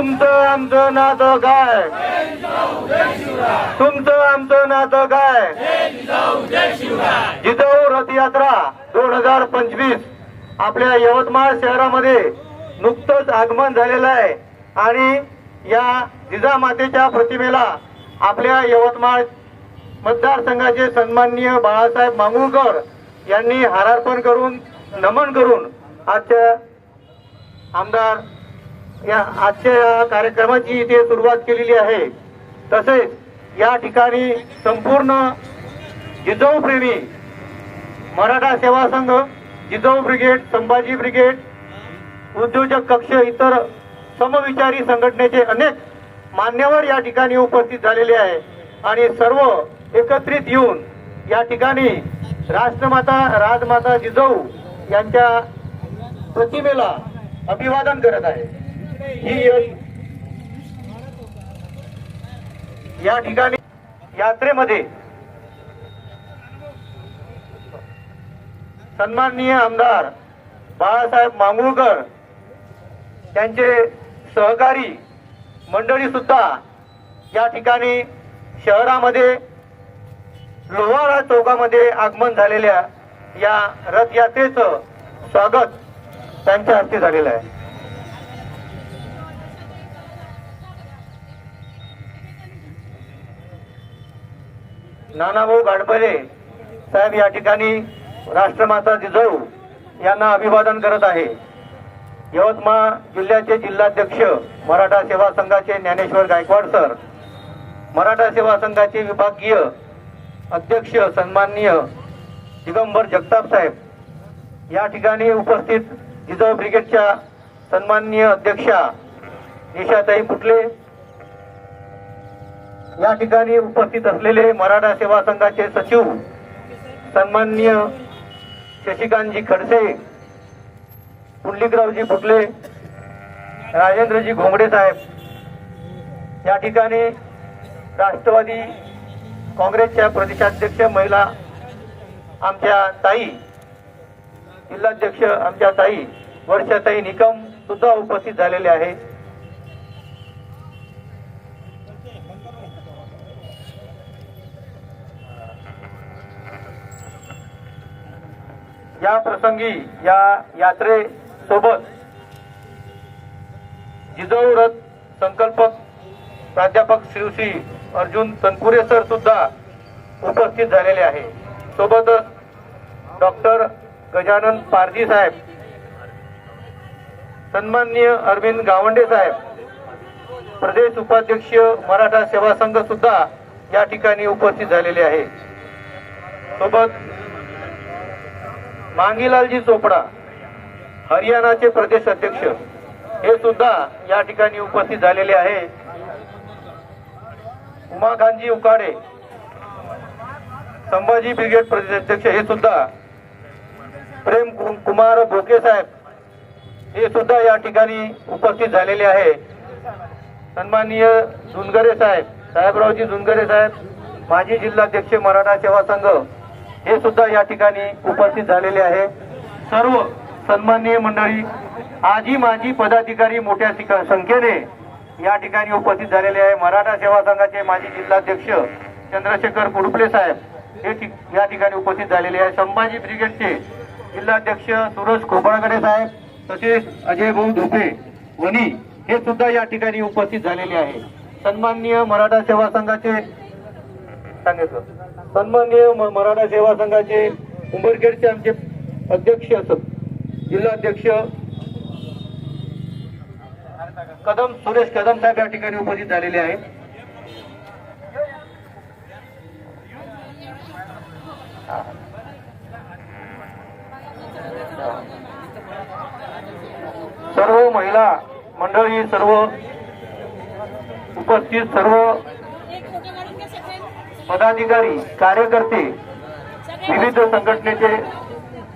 तुमचं आमचं नातं काय? तुमचं आमचं नातं काय? जिजाऊ रथयात्रा दोन हजार पंचवीस आपल्या यवतमाळ शहरामध्ये नुकतंच आगमन झालेलं आहे. आणि या जिजामातेच्या प्रतिमेला आपल्या यवतमाळ मतदारसंघाचे सन्माननीय बाळासाहेब मांगुळकर यांनी हारार्पण करून नमन करून आजच्या आमदार या आजच्या कार्यक्रमाची इथे सुरुवात केलेली आहे. तसेच या ठिकाणी संपूर्ण जिजाऊ प्रेमी मराठा सेवा संघ जिजाऊ ब्रिगेड संभाजी ब्रिगेड उद्योजक कक्ष इतर समविचारी संघटनेचे अनेक मान्यवर या ठिकाणी उपस्थित झालेले आहे. आणि सर्व एकत्रित येऊन या ठिकाणी राष्ट्रमाता राजमाता जिजाऊ यांच्या प्रतिमेला अभिवादन करत आहे. ही या ठिकाणी यात्रेमध्ये सन्माननीय आमदार बाळासाहेब मांगुळकर त्यांचे सहकारी मंडळी सुद्धा या ठिकाणी शहरामध्ये लोहारा चौकामध्ये आगमन झालेल्या या रथयात्रेचं स्वागत त्यांच्या हस्ते झालेलं आहे. नानाभाऊ गाडपले साहेब या ठिकाणी राष्ट्रमाता जिजाऊ यांना अभिवादन करत आहे. यवतमाळ जिल्ह्याचे जिल्हाध्यक्ष मराठा सेवा संघाचे ज्ञानेश्वर गायकवाड सर मराठा सेवा संघाचे विभागीय अध्यक्ष सन्माननीय दिगंबर जगताप साहेब या ठिकाणी उपस्थित जिजाऊ ब्रिगेडच्या सन्माननीय अध्यक्षा निशाताई पुटले या ठिकाणी उपस्थित असलेले मराठा सेवा संघाचे सचिव सन्माननीय शशिकांतजी खडसे पुंडलिकरावजी फुटले राजेंद्रजी घोंगडे साहेब. या ठिकाणी राष्ट्रवादी काँग्रेसच्या प्रदेशाध्यक्ष महिला आमच्या ताई जिल्हाध्यक्ष आमच्या ताई वर्षाताई निकम सुद्धा उपस्थित झालेले आहेत. या प्रसंगी या यात्रे सोबत जिजाऊ रथ संकल्पक प्राध्यापक श्रीश्री अर्जुन तनपुरे सर सुद्धा उपस्थित झालेले आहे. सोबतच डॉक्टर गजानन पारजी साहेब सन्माननीय अरविंद गावंडे साहेब प्रदेश उपाध्यक्ष मराठा सेवा संघ सुद्धा या ठिकाणी उपस्थित झालेले आहे. सोबत मांगीलालजी चोपडा हरियाणाचे प्रदेश अध्यक्ष हे सुद्धा या ठिकाणी उपस्थित झालेले आहे. उमाकांतजी उकाडे संभाजी ब्रिगेड प्रदेश अध्यक्ष हे सुद्धा प्रेम कु- कुमार भोके साहेब हे सुद्धा या ठिकाणी उपस्थित झालेले आहे. सन्माननीय झुनगरे साहेब साहेबरावजी झुनगरे साहेब माजी जिल्हाध्यक्ष मराठा सेवा संघ हे सुद्धा या ठिकाणी उपस्थित झालेले आहे. सर्व सन्माननीय मंडळी आजी माजी पदाधिकारी मोठ्या संख्येने या ठिकाणी उपस्थित झालेले आहे. मराठा सेवा संघाचे माजी जिल्हाध्यक्ष चंद्रशेखर कुडपले साहेब हे ठिक- या ठिकाणी उपस्थित झालेले आहे. संभाजी ब्रिगेडचे जिल्हाध्यक्ष सुरज खोपळकडे साहेब तसेच अजय भाऊ धुपे वनी हे सुद्धा या ठिकाणी उपस्थित झालेले आहे. सन्माननीय मराठा सेवा संघाचे सांगितलं सन्माननीय मराठा सेवा संघाचे उंबरखेडचे आमचे अध्यक्ष असत जिल्हाध्यक्ष कदम सुरेश कदम साहेब या ठिकाणी उपस्थित झालेले आहे सर्व महिला मंडळी सर्व उपस्थित सर्व पदाधिकारी कार्यकर्ते विविध संघटनेचे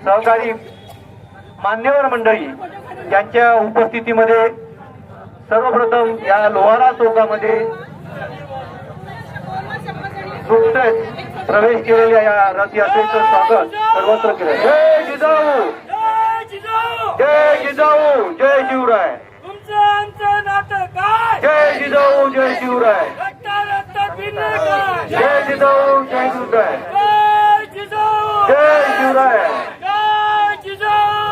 सहकारी मान्यवर मंडळी यांच्या उपस्थितीमध्ये सर्वप्रथम या लोहारा चौकामध्ये नुकतेच प्रवेश केलेल्या या रथयात्रेचं स्वागत सर्वत्र केलं. जय जिजाऊ! जय जिजाऊ! जय शिवराय! जय जिजाऊ! जय शिवराय! जय जिजाऊ जय शिवराय जय शिवराय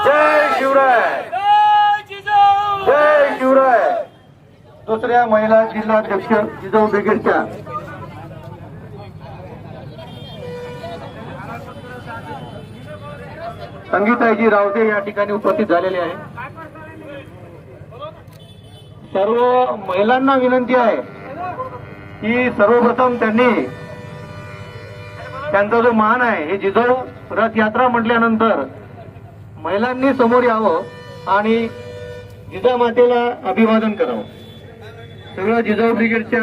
जय शिवराय जय शिवराय दुसऱ्या महिला जिल्हाध्यक्ष जिजाऊ ब्रिगेडच्या संगीताईजी रावते या ठिकाणी उपस्थित झालेले आहे सर्व महिलांना विनंती आहे. की सर्वप्रथम त्यांनी त्यांचा जो मान आहे हे जिजाऊ रथ यात्रा म्हटल्यानंतर महिलांनी समोर यावं आणि जिजामातेला अभिवादन करावं. सगळं जिजाऊ ब्रिगेडच्या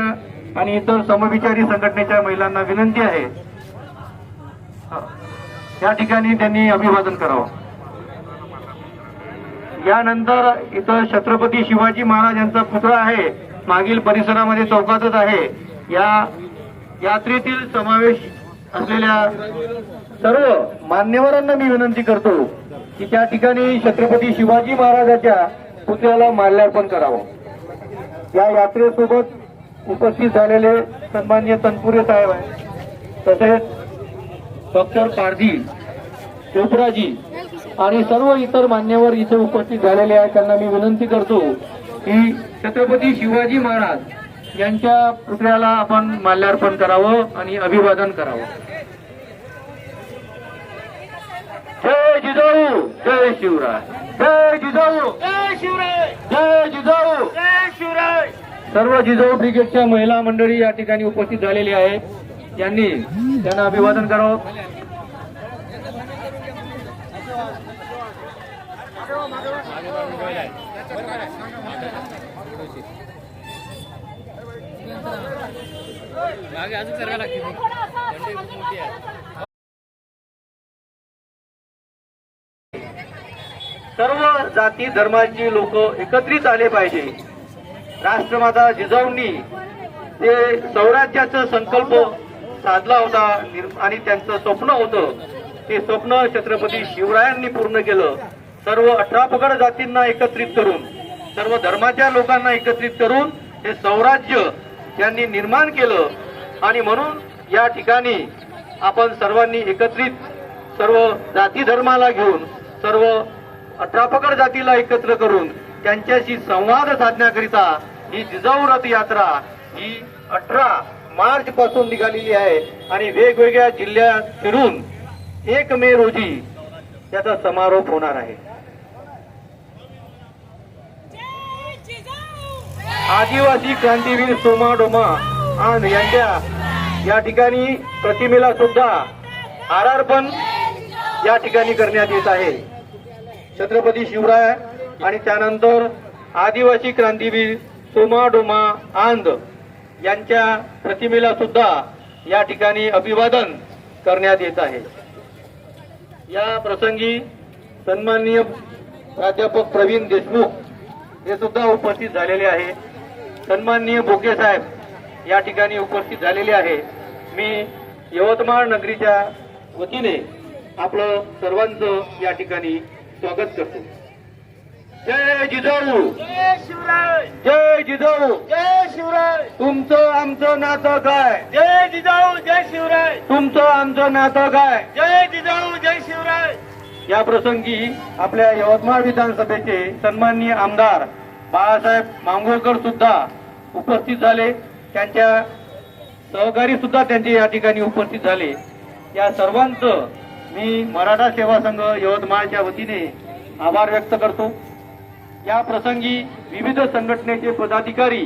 आणि इतर समविचारी संघटनेच्या महिलांना विनंती आहे. या ठिकाणी त्यांनी अभिवादन करावं. यानंतर इथं छत्रपती शिवाजी महाराज यांचा पुतळा आहे. मागील परिसरामध्ये चौकातच आहे. या यात्रेतील समावेश असलेल्या सर्व मान्यवरांना मी विनंती करतो की त्या ठिकाणी छत्रपती शिवाजी महाराजाच्या पुतळ्याला माल्यार्पण करावं. या यात्रेसोबत उपस्थित झालेले सन्मान्य तनपुरे साहेब आहे तसेच डॉक्टर पारधी चोपराजी आणि सर्व इतर मान्यवर इथे उपस्थित झालेले आहेत त्यांना मी विनंती करतो की छत्रपती शिवाजी महाराज यांच्या पुतळ्याला आपण माल्यार्पण करावं आणि अभिवादन करावं. जय जिजाऊ जय शिवराय. जय जिजाऊ जय शिवराय. जय जिजाऊ. जय शिवराय. सर्व जिजाऊ ब्रिगेडच्या महिला मंडळी या ठिकाणी उपस्थित झालेली आहे यांनी त्यांना अभिवादन करावं. सर्व जाती धर्माची लोक एकत्रित आले पाहिजे. राष्ट्रमाता जिजाऊंनी ते स्वराज्याचा संकल्प साधला होता आणि त्यांचं स्वप्न होतं. ते स्वप्न छत्रपती शिवरायांनी पूर्ण केलं. सर्व अठरा पगड जातींना एकत्रित करून सर्व धर्माच्या लोकांना एकत्रित करून हे स्वराज्य त्यांनी निर्माण केलं. आणि म्हणून या ठिकाणी आपण सर्वांनी एकत्रित सर्व जाती धर्माला घेऊन सर्व अठरापकर जातीला एकत्र करून त्यांच्याशी संवाद साधण्याकरिता ही जिजाऊ रथ यात्रा ही अठरा मार्च पासून निघालेली आहे. आणि वेगवेगळ्या जिल्ह्यात फिरून एक मे रोजी त्याचा समारोप होणार आहे. आदिवासी क्रांतीवीर सोमा डोमा आंध यांच्या या ठिकाणी प्रतिमेला सुद्धा हारार्पण या ठिकाणी करण्यात येत आहे. छत्रपती शिवराय आणि त्यानंतर आदिवासी क्रांतीवीर सोमा डोमा आंध यांच्या प्रतिमेला सुद्धा या ठिकाणी अभिवादन करण्यात येत आहे. या प्रसंगी सन्माननीय प्राध्यापक प्रवीण देशमुख हे सुद्धा उपस्थित झालेले आहे सन्माननीय बोके साहेब या ठिकाणी उपस्थित झालेले आहे. मी यवतमाळ नगरीच्या वतीने आपलं सर्वांचं या ठिकाणी स्वागत करतो. जय जिजाऊ. जय शिवराय. जय जिजाऊ. जय शिवराय. तुमचं आमचं नातं काय? जय जिजाऊ जय शिवराय. तुमचं आमचं नातं काय? जय जिजाऊ जय शिवराय. या प्रसंगी आपल्या यवतमाळ विधानसभेचे सन्माननीय आमदार बाळासाहेब मांगोळकर सुद्धा उपस्थित झाले. त्यांच्या सहकारी सुद्धा त्यांचे या ठिकाणी उपस्थित झाले. या सर्वांचं मी मराठा सेवा संघ यवतमाळच्या वतीने आभार व्यक्त करतो. या प्रसंगी विविध संघटनेचे पदाधिकारी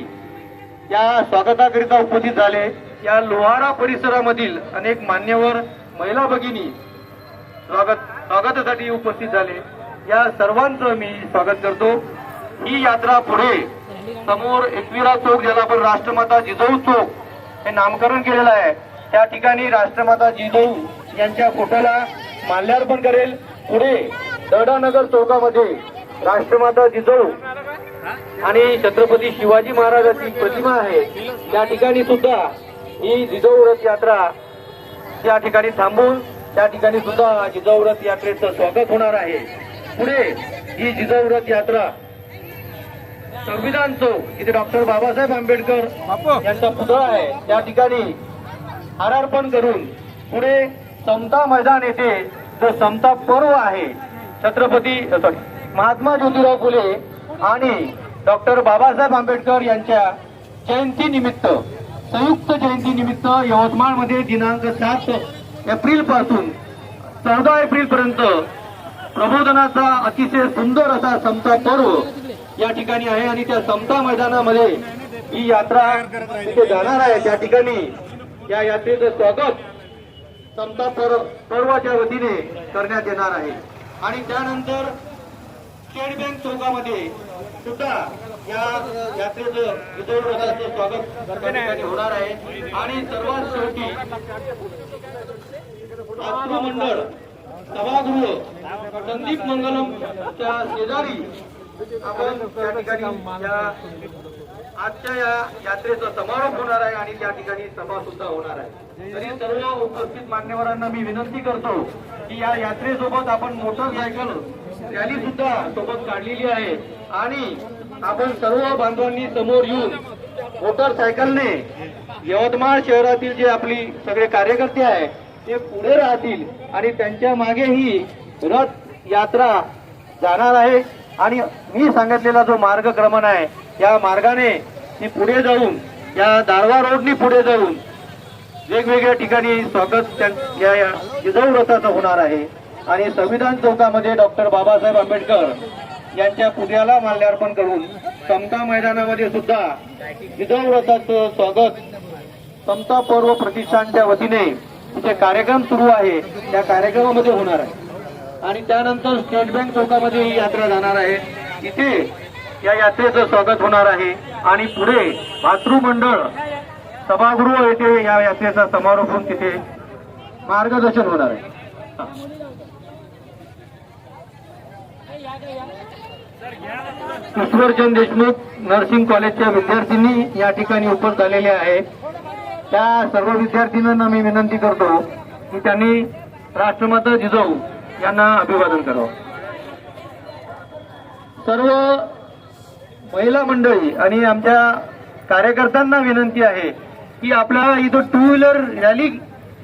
या स्वागताकरिता उपस्थित झाले. या लोहारा परिसरामधील अनेक मान्यवर महिला भगिनी स्वागत स्वागतासाठी उपस्थित झाले. या सर्वांचं मी स्वागत करतो. ही यात्रा पुढे समोर एकविरा चौक ज्याला आपण राष्ट्रमाता जिजाऊ चौक हे नामकरण केलेलं आहे. त्या ठिकाणी राष्ट्रमाता जिजाऊ यांच्या फोटोला माल्यार्पण करेल. पुढे दडानगर चौकामध्ये राष्ट्रमाता जिजाऊ आणि छत्रपती शिवाजी महाराजांची प्रतिमा आहे. त्या ठिकाणी सुद्धा ही जिजाऊ रथ यात्रा त्या ठिकाणी थांबून त्या ठिकाणी सुद्धा जिजाऊ रथ यात्रेचं स्वागत होणार आहे. पुढे ही जिजाऊ रथ यात्रा संविधान चौक. इथे डॉक्टर बाबासाहेब आंबेडकर यांचा पुतळा आहे. त्या ठिकाणी हारार्पण करून पुढे समता मैदान येथे जो समता पर्व आहे छत्रपती सॉरी महात्मा ज्योतिराव फुले आणि डॉक्टर बाबासाहेब आंबेडकर यांच्या जयंती निमित्त संयुक्त जयंती निमित्त यवतमाळमध्ये दिनांक सात एप्रिलपासून चौदा एप्रिल पर्यंत प्रबोधनाचा अतिशय सुंदर असा समता पर्व या ठिकाणी आहे आणि त्या समता मैदानामध्ये ही यात्रा तिथे जाणार आहे. त्या ठिकाणी या यात्रेचं स्वागत समता पर्वाच्या वतीने करण्यात येणार आहे. आणि त्यानंतर स्टेट बँक चौकामध्ये सुद्धा या यात्रेचं विजय स्वागत त्या ठिकाणी होणार आहे. आणि सर्वात शेवटी मंडळ सभागृह संदीप मंगलमच्या शेजारी आपण त्या ठिकाणी आजच्या या यात्रेचा समारोप होणार आहे आणि त्या ठिकाणी सभा सुद्धा होणार आहे. तरी सर्व उपस्थित मान्यवरांना मी विनंती करतो की या यात्रेसोबत आपण मोटरसायकल रॅली सुद्धा सोबत काढलेली आहे. आणि आपण सर्व बांधवांनी समोर येऊन मोटरसायकलने यवतमाळ शहरातील जे आपली सगळे कार्यकर्ते आहे ते पुढे राहतील आणि त्यांच्या मागेही रथ यात्रा जाणार आहे. आणि मी सांगितलेला जो मार्गक्रमण आहे या मार्गाने ती पुढे जाऊन या दारवा रोडनी पुढे जाऊन वेगवेगळ्या ठिकाणी स्वागत त्यां- या जिजाऊ रथाचं होणार आहे. आणि संविधान चौकामध्ये डॉक्टर बाबासाहेब आंबेडकर यांच्या पुतळ्याला माल्यार्पण करून समता मैदानामध्ये सुद्धा जिजाऊ रथाचं स्वागत समता पर्व प्रतिष्ठानच्या वतीने जे कार्यक्रम सुरू आहे. त्या कार्यक्रमामध्ये होणार आहे. आणि त्यानंतर स्टेट बँक चौकामध्ये ही यात्रा जाणार आहे. इथे या यात्रेचं स्वागत होणार आहे. आणि पुढे मातृमंडळ सभागृह येथे या यात्रेचा समारोप होऊन तिथे मार्गदर्शन होणार आहे. ईश्वरचंद देशमुख नर्सिंग कॉलेजच्या विद्यार्थ्यांनी या ठिकाणी उपस्थित झालेले आहे. त्या सर्व विद्यार्थ्यांना मी विनंती करतो की त्यांनी राष्ट्रमाता जिजाऊ यांना अभिवादन करावं. सर्व महिला मंडळी आणि आमच्या कार्यकर्त्यांना विनंती आहे की आपल्या इथं टू व्हीलर रॅली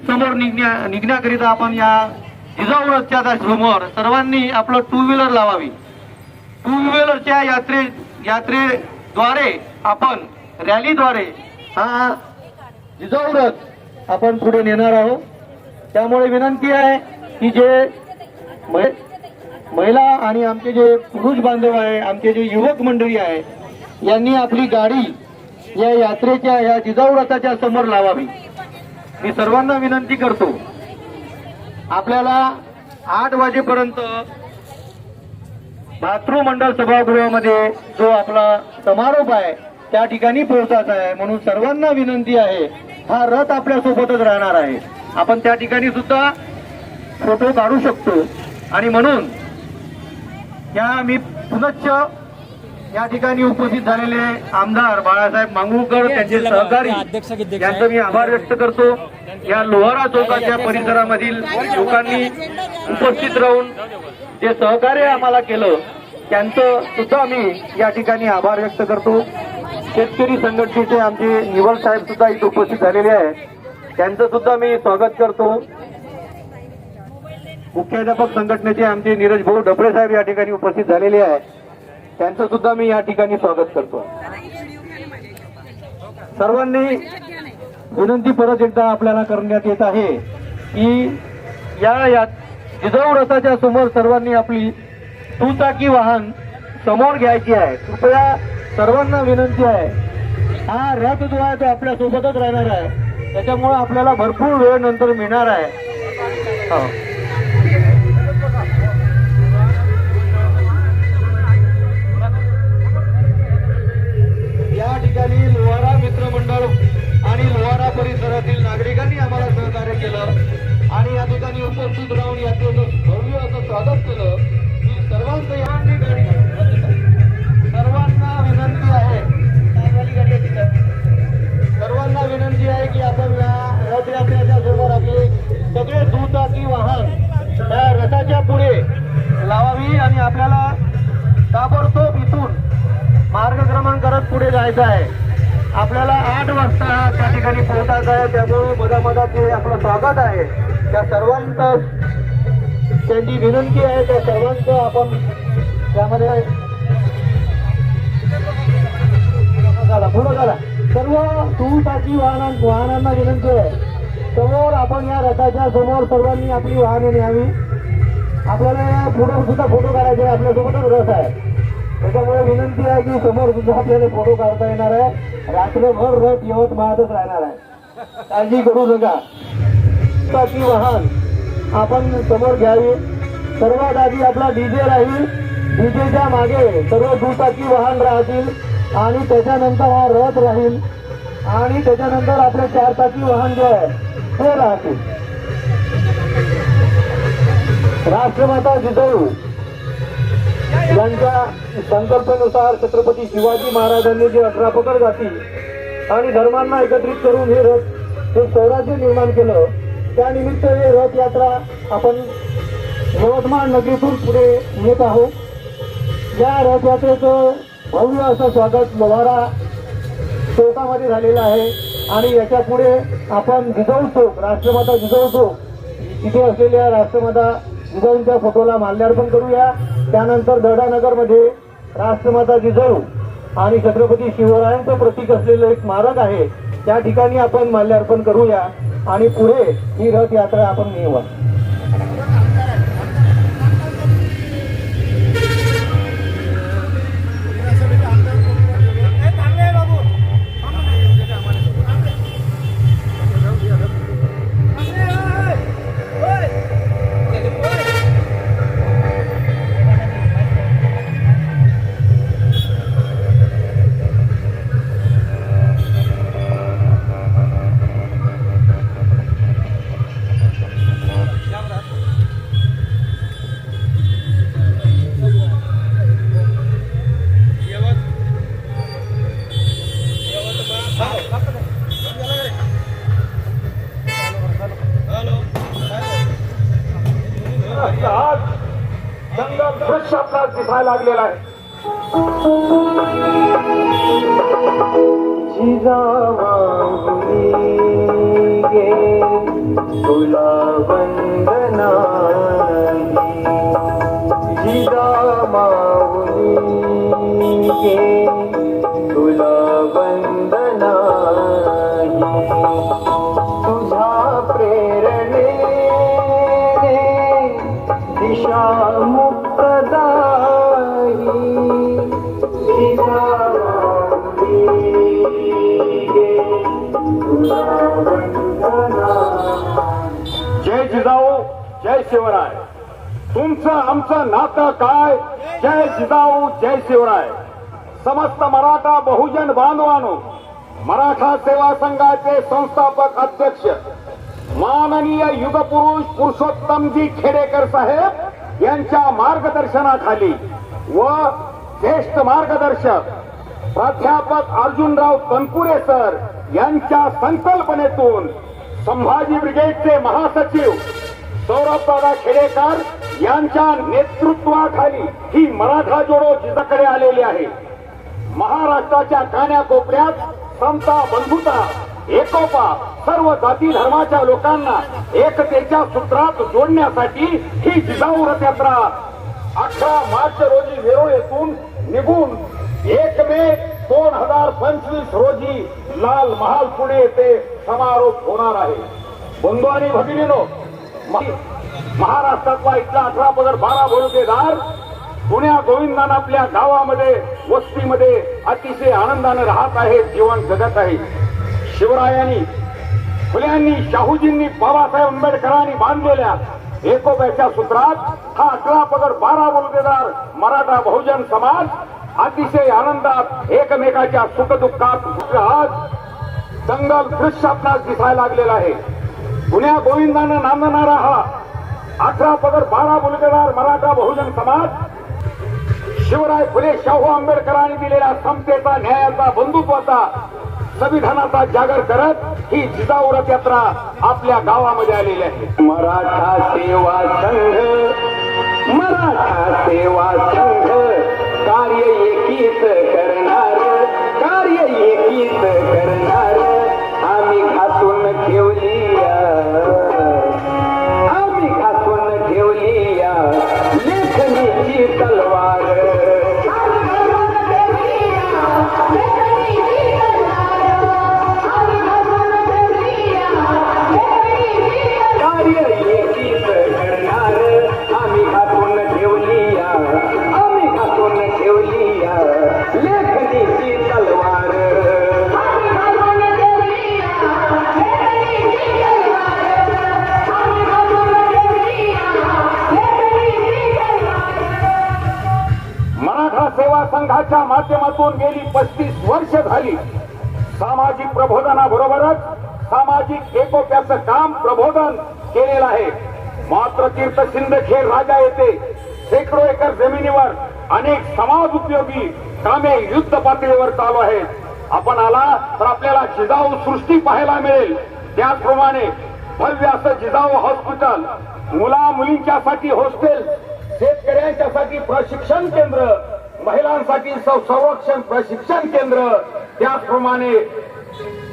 समोर निघण्या निघण्याकरिता आपण या जिजाऊ रथच्या समोर सर्वांनी आपलं टू व्हीलर लावावी. टू व्हीलरच्या यात्रे यात्रेद्वारे आपण रॅलीद्वारे हा जिजाऊ रथ आपण पुढे नेणार आहोत. त्यामुळे विनंती आहे की जे महिला आणि आमचे जे पुरुष बांधव आहे आमचे जे युवक मंडळी आहे यांनी आपली गाडी या यात्रेच्या या जिजाऊ रथाच्या समोर लावावी. मी सर्वांना विनंती करतो आपल्याला आठ वाजेपर्यंत मातृमंडळ सभागृहामध्ये जो आपला समारोप आहे त्या ठिकाणी पोहोचायचा आहे. म्हणून सर्वांना विनंती आहे हा रथ आपल्या सोबतच राहणार आहे. आपण त्या ठिकाणी सुद्धा फोटो काढू शकतो. आणि म्हणून या मी पुनश्च या ठिकाणी उपस्थित झालेले आमदार बाळासाहेब मांगुळकर त्यांचे सहकारी यांचा मी आभार व्यक्त करतो. या लोहारा चौकाच्या परिसरामधील लोकांनी उपस्थित राहून जे सहकार्य आम्हाला केलं त्यांचं सुद्धा मी या ठिकाणी आभार व्यक्त करतो. शेतकरी संघटनेचे आमचे निवड साहेब सुद्धा इथे उपस्थित झालेले आहेत. त्यांचं सुद्धा मी स्वागत करतो. मुख्याध्यापक संघटनेचे आमचे नीरज भाऊ डबळे साहेब या ठिकाणी उपस्थित झालेले आहे त्यांचं सुद्धा मी या ठिकाणी स्वागत करतो. सर्वांनी विनंती परत एकदा आपल्याला करण्यात येत आहे की या या जिजाऊ रथाच्या समोर सर्वांनी आपली दुचाकी वाहन समोर घ्यायची आहे. कृपया सर्वांना विनंती आहे. हा रथ जो आहे तो आपल्या सोबतच राहणार आहे. त्याच्यामुळे आपल्याला भरपूर वेळ नंतर मिळणार आहे. हो. मंडळ आणि लोहारा परिसरातील नागरिकांनी आम्हाला सहकार्य केलं. आणि या ठिकाणी उपस्थित राहून याचं भव्य असं स्वागत केलं की सर्वांचं या सर्वांना विनंती आहे. सर्वांना विनंती आहे की आपण या रथयात्रेच्या समोर आपले सगळे दुचाकी वाहन त्या रथाच्या पुढे लावावी आणि आपल्याला ताबडतोब इथून मार्गक्रमण करत पुढे जायचं आहे. आपल्याला आठ वाजता त्या ठिकाणी पोहोचायचं आहे. त्यामुळे मधामधात जे आपलं स्वागत आहे. त्या सर्वांचं त्यांची विनंती आहे त्या सर्वांचं आपण त्यामध्ये झाला पुढं झाला सर्व दुचाकी वाहनां वाहनांना विनंती आहे. समोर आपण या रथाच्या समोर सर्वांनी आपली वाहने न्यावी. आपल्याला फोटो सुद्धा फोटो काढायचे आहे. आपल्यासोबतच रथ आहे. त्याच्यामुळे विनंती आहे की समोर सुद्धा आपल्याला फोटो काढता येणार आहे. रात्रभर रथ यवतमाळातच राहणार आहे. काळजी करू नका. ती वाहन आपण समोर घ्यावी. सर्वात आधी आपला डीजे राहील. डीजेच्या मागे सर्व दुचाकी वाहन राहतील आणि त्याच्यानंतर हा रथ राहील. आणि त्याच्यानंतर आपले चार चाकी वाहन जे आहे ते राहतील. राष्ट्रमाता जिजाऊ यांच्या संकल्पनेनुसार छत्रपती शिवाजी महाराजांनी जे अठरा पकड जाती आणि धर्मांना एकत्रित करून हे रथ हे स्वराज्य निर्माण केलं त्यानिमित्त हे रथ यात्रा आपण यवतमाळ नगरीतून पुढे येत आहोत. या रथयात्रेचं भव्य असं स्वागत लोहारा चौकामध्ये झालेलं आहे आणि याच्यापुढे आपण जिजाऊ चौक राष्ट्रमाता जिजाऊ चौक इथे असलेल्या राष्ट्रमाता जिजाऊंच्या फोटोला माल्यार्पण करूया. त्यानंतर दर्डानगरमध्ये राष्ट्रमाता जिजाऊ आणि छत्रपती शिवरायांचं प्रतीक असलेलं एक स्मारक आहे. त्या ठिकाणी आपण माल्यार्पण करूया आणि पुढे ही रथयात्रा आपण नेऊया. आज जंगल दृश्य आपल्याला दिसायला लागलेला आहे. तुला वंदना जिजा माऊली तुला जय जिजाऊ जय शिवराय. तुमचं आमचं नातं काय? जय जिजाऊ जय शिवराय. समस्त मराठा बहुजन बांधवानो मराठा सेवा संघाचे संस्थापक अध्यक्ष माननीय युगपुरुष पुरुषोत्तमजी खेडेकर साहेब यांच्या मार्गदर्शनाखाली व ज्येष्ठ मार्गदर्शक प्राध्यापक अर्जुनराव तनपुरे सर यांच्या संकल्पनेतून संभाजी ब्रिगेडचे महासचिव सौरभदादा खेडेकर यांच्या नेतृत्वाखाली ही मराठा जोडो जिजाकडे आलेली आहे. महाराष्ट्राच्या कान्याकोपऱ्यात समता बंधुता एकोपा सर्व जाती धर्माच्या लोकांना एकतेच्या सूत्रात जोडण्यासाठी ही जिजाऊ रथ यात्रा अठरा मार्च रोजी वेरूळ येथून निघून एक मे दोन हजार पंचवीस रोजी लाल महाल पुणे येथे समारोप होणार आहे. बंधू आणि भगिनीनो महाराष्ट्रातला इथला अठरा पदर बारा बळुकेदार पुण्या गोविंदान आपल्या गावामध्ये वस्तीमध्ये अतिशय आनंदाने राहत आहे जीवन जगत आहे. शिवरायांनी फुल्यांनी शाहूजींनी बाबासाहेब आंबेडकरांनी बांधलेल्या एकोप्याच्या सूत्रात हा अकरा पगड बारा बलुतेदार मराठा बहुजन समाज अतिशय आनंदात एकमेकाच्या सुखदुःखात आज दंगल दृश्य आपणास दिसायला लागलेला आहे. पुण्या गोविंदानं नांदणारा हा अठरा पगड बारा मुलगेदार मराठा बहुजन समाज शिवराय फुले शाहू आंबेडकरांनी दिलेल्या समतेचा न्यायाचा बंधुत्वाचा संविधानाचा जागर करत ही जिजाऊ रथ यात्रा आपल्या गावामध्ये आलेली आहे. मराठा सेवा संघ मराठा सेवा संघ कार्य एकीच करणार कार्य एकीच करणार. आम्ही घासून ठेवली कामे युद्ध पातळीवर चालू आहेत. आपण आला तर आपल्याला जिजाऊ सृष्टी पाहायला मिळेल. त्याचप्रमाणे भव्य असं जिजाऊ हॉस्पिटल मुला मुलींच्यासाठी हॉस्टेल शेतकऱ्यांच्यासाठी प्रशिक्षण केंद्र महिलांसाठी संरक्षण प्रशिक्षण केंद्र. त्याचप्रमाणे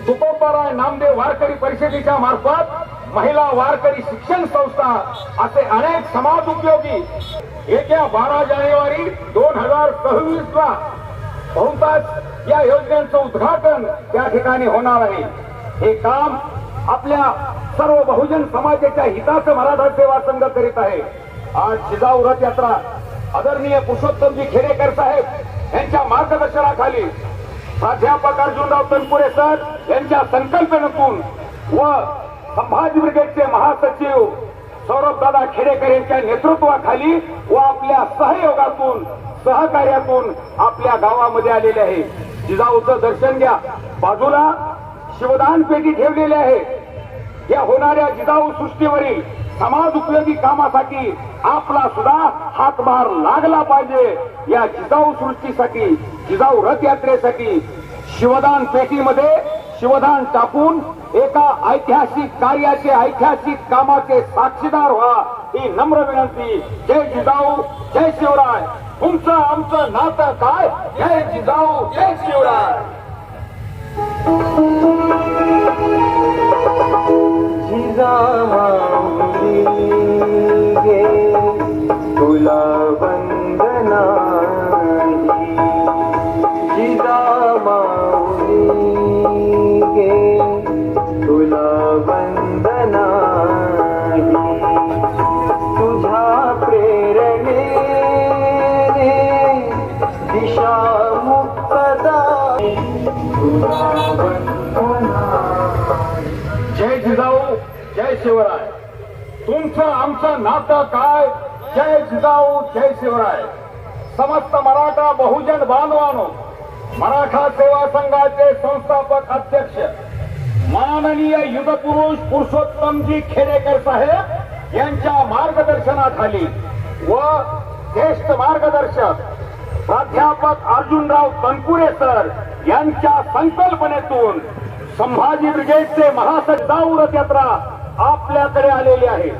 तुकोबाराय नामदेव वारकरी परिषदेच्या मार्फत महिला वारकरी शिक्षण संस्था असे अनेक समाज उपयोगी येत्या बारा जानेवारी दोन हजार सव्वीस ला बहुतांश या योजनेचं उद्घाटन त्या ठिकाणी होणार आहे. हे काम आपल्या सर्व बहुजन समाजाच्या हिताचं मराठा सेवा संघ करीत आहे. आज शिजाऊ रथ यात्रा आदरणीय पुरुषोत्तमजी खेडेकर साहेब यांच्या मार्गदर्शनाखाली प्राध्यापक अर्जुनराव तनपुरे सर यांच्या संकल्पनेतून व संभाजी ब्रिगेडचे महासचिव सौरभ दादा खेडेकर यांच्या नेतृत्वाखाली व आपल्या सहयोगातून सहकार्यातून आपल्या गावामध्ये आलेले आहे. जिजाऊचं दर्शन घ्या. बाजूला शिवदान पेटी ठेवलेली आहे. या होणाऱ्या जिजाऊ सृष्टीवरील समाज उपयोगी कामासाठी आपला सुद्धा हातभार लागला पाहिजे. या जिजाऊ सृष्टीसाठी जिजाऊ रथयात्रेसाठी शिवदान पेटीमध्ये शिवधान टाकून एका ऐतिहासिक कार्याचे ऐतिहासिक कामाचे साक्षीदार व्हा ही नम्र विनंती. जय जिजाऊ जय शिवराय. तुमचं आमचं नातं काय? जय जिजाऊ जय शिवराय. जिजा तुला वंदना जय जिजाऊ जय शिवराय. तुमचं आमचं नातं काय? जय जिजाऊ जय शिवराय. समस्त मराठा बहुजन बांधवानो मराठा सेवा संघाचे संस्थापक अध्यक्ष माननीय युगपुरुष पुरुषोत्तमजी खेडेकर साहेब यांच्या मार्गदर्शनाखाली व ज्येष्ठ मार्गदर्शक प्राध्यापक अर्जुनराव तनपुरे सर यांच्या संकल्पनेतून संभाजी ब्रिगेडचे महासचिव रथ यात्रा आपल्याकडे आलेली आहे.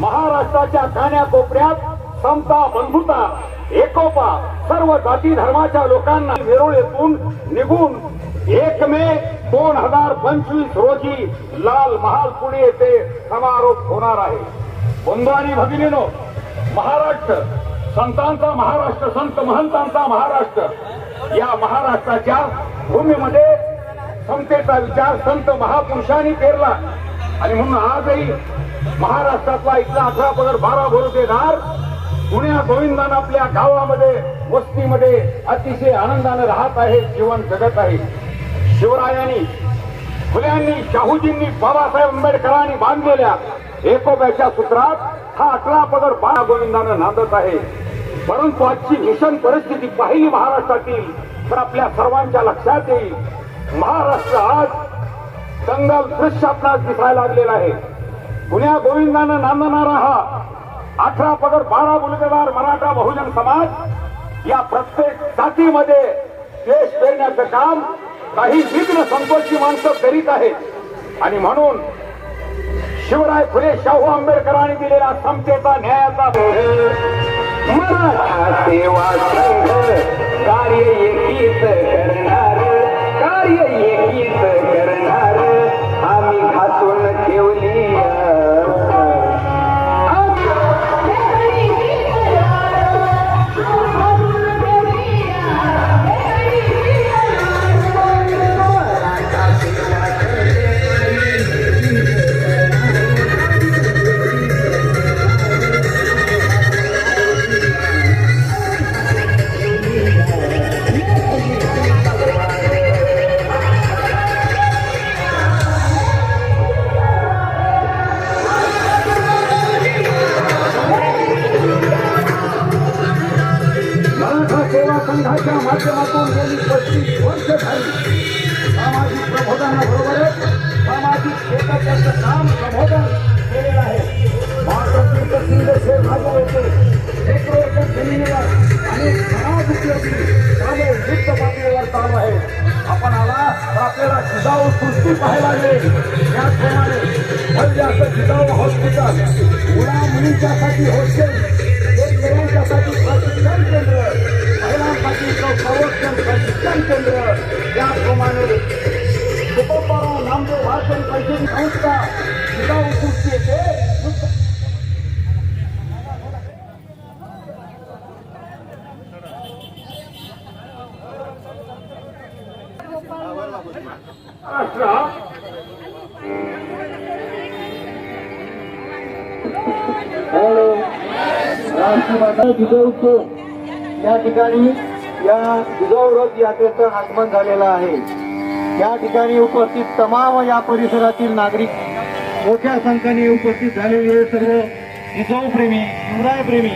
महाराष्ट्राच्या कान्याकोपऱ्यात समता बंधुता एकोपा सर्व जाती धर्माच्या लोकांना वेरुळेतून निघून एक मे दोन हजार पंचवीस रोजी लाल महाल पुणे येथे समारोप होणार आहे. बंधू आणि भगिनीनो महाराष्ट्र संतांचा महाराष्ट्र संत महंतांचा महाराष्ट्र. या महाराष्ट्राच्या भूमीमध्ये समतेचा विचार संत महापुरुषांनी पेरला. आणि म्हणून आजही महाराष्ट्रातला इथला अठरा पदर बारा देणार पुण्या गोविंदानं आपल्या गावामध्ये वस्तीमध्ये अतिशय आनंदानं राहत आहे जीवन जगत आहे. शिवरायांनी फुल्यांनी शाहूजींनी बाबासाहेब आंबेडकरांनी बांधलेल्या एकोप्याच्या सूत्रात हा अकरा पदर बारा गोविंदानं नांदत आहे परंतु आजची भीषण परिस्थिती पाहिली महाराष्ट्रातील तर आपल्या सर्वांच्या लक्षात येईल महाराष्ट्र आज दंगल दृश्य आपणास दिसायला लागलेला आहे. पुण्या गोविंदानं नांदणारा हा अठरा पदर बारा बुलगेदार मराठा बहुजन समाज या प्रत्येक जातीमध्ये देश पेरण्याचं काम काही विघ्न संकोची माणसं करीत आहेत. आणि म्हणून शिवराय फुले शाहू आंबेडकरांनी दिलेला समतेचा न्यायाचा सेवा संघ कार्य एकीच करणार. कार्य एकीच करणार. यात्रेच्या माध्यमातून गेली पस्तीस वर्ष झाली. सामाजिक प्रबोधनाबरोबरच सामाजिक क्षेत्राचं काम प्रबोधन केलेलं आहे. महाराष्ट्र शेर माझे होते शेकडो एकर जमिनीवर आणि समाज उपयोगी कामे युद्ध पातळीवर चालू आहे. आपण आला तर आपल्याला जिजाऊ सृष्टी पाहायला मिळेल. त्याचप्रमाणे भव्य असं जिजाऊ हॉस्पिटल मुला मुलींच्यासाठी हॉस्टेल महिलांसाठी संरक्षण प्रशिक्षण केंद्र त्याचप्रमाणे तुकोबाराव नामदेव वाचन पैसे संस्था जिजाऊ सृष्टी येथे ठिकाणी या जिजाऊ रथ यात्रेचं आगमन झालेलं आहे. या ठिकाणी उपस्थित तमाम या परिसरातील नागरिक मोठ्या संख्येने उपस्थित झालेले सर्व जिजाऊ प्रेमी शिवराय प्रेमी